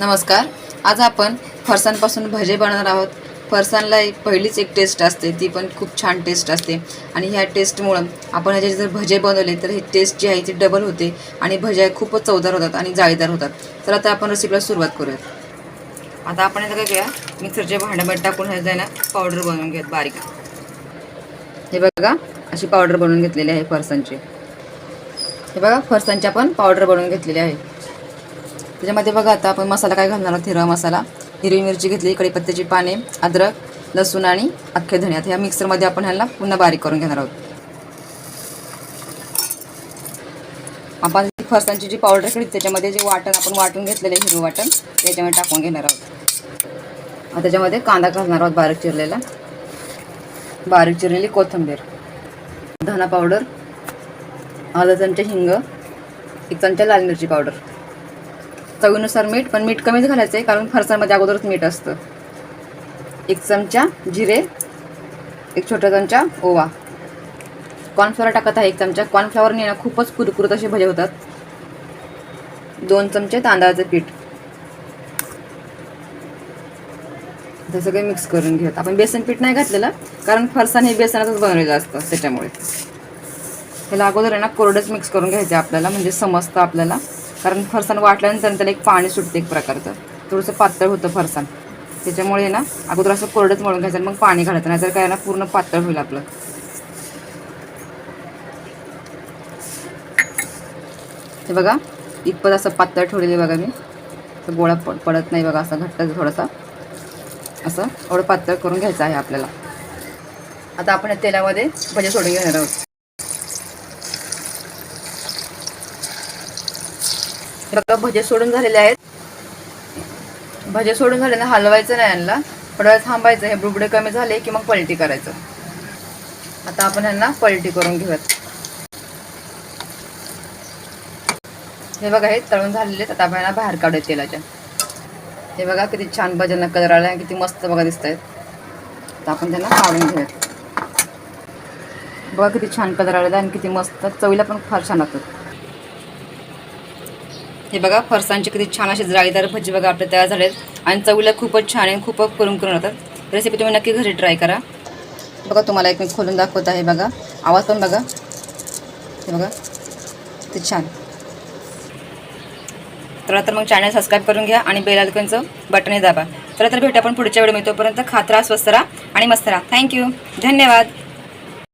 नमस्कार आज आपण फरसांपासून भजे बनवणार आहोत. फरसाणला एक पहिलीच एक टेस्ट असते ती पण खूप छान टेस्ट असते. आणि ह्या टेस्टमुळं आपण ह्याचे जर भजे बनवले तर ही टेस्ट जी आहे ती डबल होते आणि भज्या खूपच चवदार होतात आणि जाळीदार होतात. तर आता आपण रेसिपीला सुरुवात करूयात. आता आपण आता काय करूया? मिक्सरच्या भांड्यामध्ये टाकून ह्याचं आहे ना पावडर बनवून घेत बारीक. हे बघा अशी पावडर बनवून घेतलेली आहे फरसांची हे बघा फरसांची आपण पावडर बनवून घेतलेली आहे. त्याच्यामध्ये बघा आता आपण मसाला काय घालणार आहोत? हिरवा मसाला. हिरवी मिरची घेतली कढीपत्त्याची पाने अद्रक लसूण आणि अख्खे धण्यात आता ह्या मिक्सरमध्ये आपण ह्याला पुन्हा बारीक करून घेणार आहोत. आपण फरसांची जी पावडर केली त्याच्यामध्ये जे वाटण आपण वाटून घेतलेलं आहे हिरवं वाटण त्याच्यामध्ये टाकून घेणार आहोत. त्याच्यामध्ये कांदा घालणार आहोत बारीक चिरलेला. बारीक चिरलेली कोथिंबीर. धना पावडर अर्धा चमचा हिंग एक चमचा लाल मिरची पावडर चवीनुसार मीठ पण मीठ कमीच घालायचं आहे कारण फरसामध्ये अगोदरच मीठ असतं. एक चमचा जिरे एक छोटा चमचा ओवा. कॉर्नफ्लॉवर टाकत आहे एक चमचा. कॉर्नफ्लॉवरने ना खूपच कुरकुरत असे भजे होतात. दोन चमचे तांदळाचं पीठ. हे सगळे मिक्स करून घेऊयात. आपण बेसन पीठ नाही घातलेलं कारण फरसाण हे बेसनातच बनवलेलं असतं त्याच्यामुळे. ह्याला अगोदर आहे ना कोरडंच मिक्स करून घ्यायचं आहे आपल्याला म्हणजे समजतं आपल्याला. कारण फरसाण वाटल्यानंतर त्याला एक पाणी सुटतं एक प्रकारचं. थोडंसं पातळ होतं फरसाण त्याच्यामुळे ना अगोदर असं कोरडंच मळून घ्यायचं आणि मग पाणी घालायचं. नाहीतर काय ना पूर्ण पातळ होईल आपलं. हे बघा इतपत असं पातळ ठेवलेलं आहे बघा मी. तर गोळा पड पडत नाही बघा असं घट्ट थोडासा. असं एवढं पातळ करून घ्यायचं आहे आपल्याला. आता आपण या तेलामध्ये भजे सोडून घेणार आहोत. बघा भजे सोडून झालेले आहेत. भजे सोडून झाले ना हलवायचं नाही यांना. थोडा वेळ थांबायचं हे बुबडे कमी झाले की मग पलटी करायचं. आता आपण यांना पलटी करून घेऊयात. हे बघा हे तळून झालेले आहेत. आता आपण यांना बाहेर काढूया तेलाच्या. हे बघा किती छान भजन कलर आला किती मस्त बघा दिसत आहेत आता आपण त्यांना काढून घेऊयात. बघा किती छान कलर आलेला आणि किती मस्त. चवीला पण फार छान लागतात. हे बघा फरसांचे किती छान असे जाळीदार भजी बघा आपले तयार झालेत. आणि चवीला खूपच छान आहे खूपच करून करून राहतात रेसिपी तुम्ही नक्की घरी ट्राय करा. बघा तुम्हाला एक मी खोलून दाखवत आहे बघा. आवाज पण बघा. हे बघा ते छान. तर तर मग चॅनल सबस्क्राईब करून घ्या आणि बेल आयकॉनचं बटनही दाबा. तर तर भेटू आपण पुढच्या वेळी. मिळतोपर्यंत खात राहा स्वस्त राहा आणि मस्त राहा. थँक्यू धन्यवाद.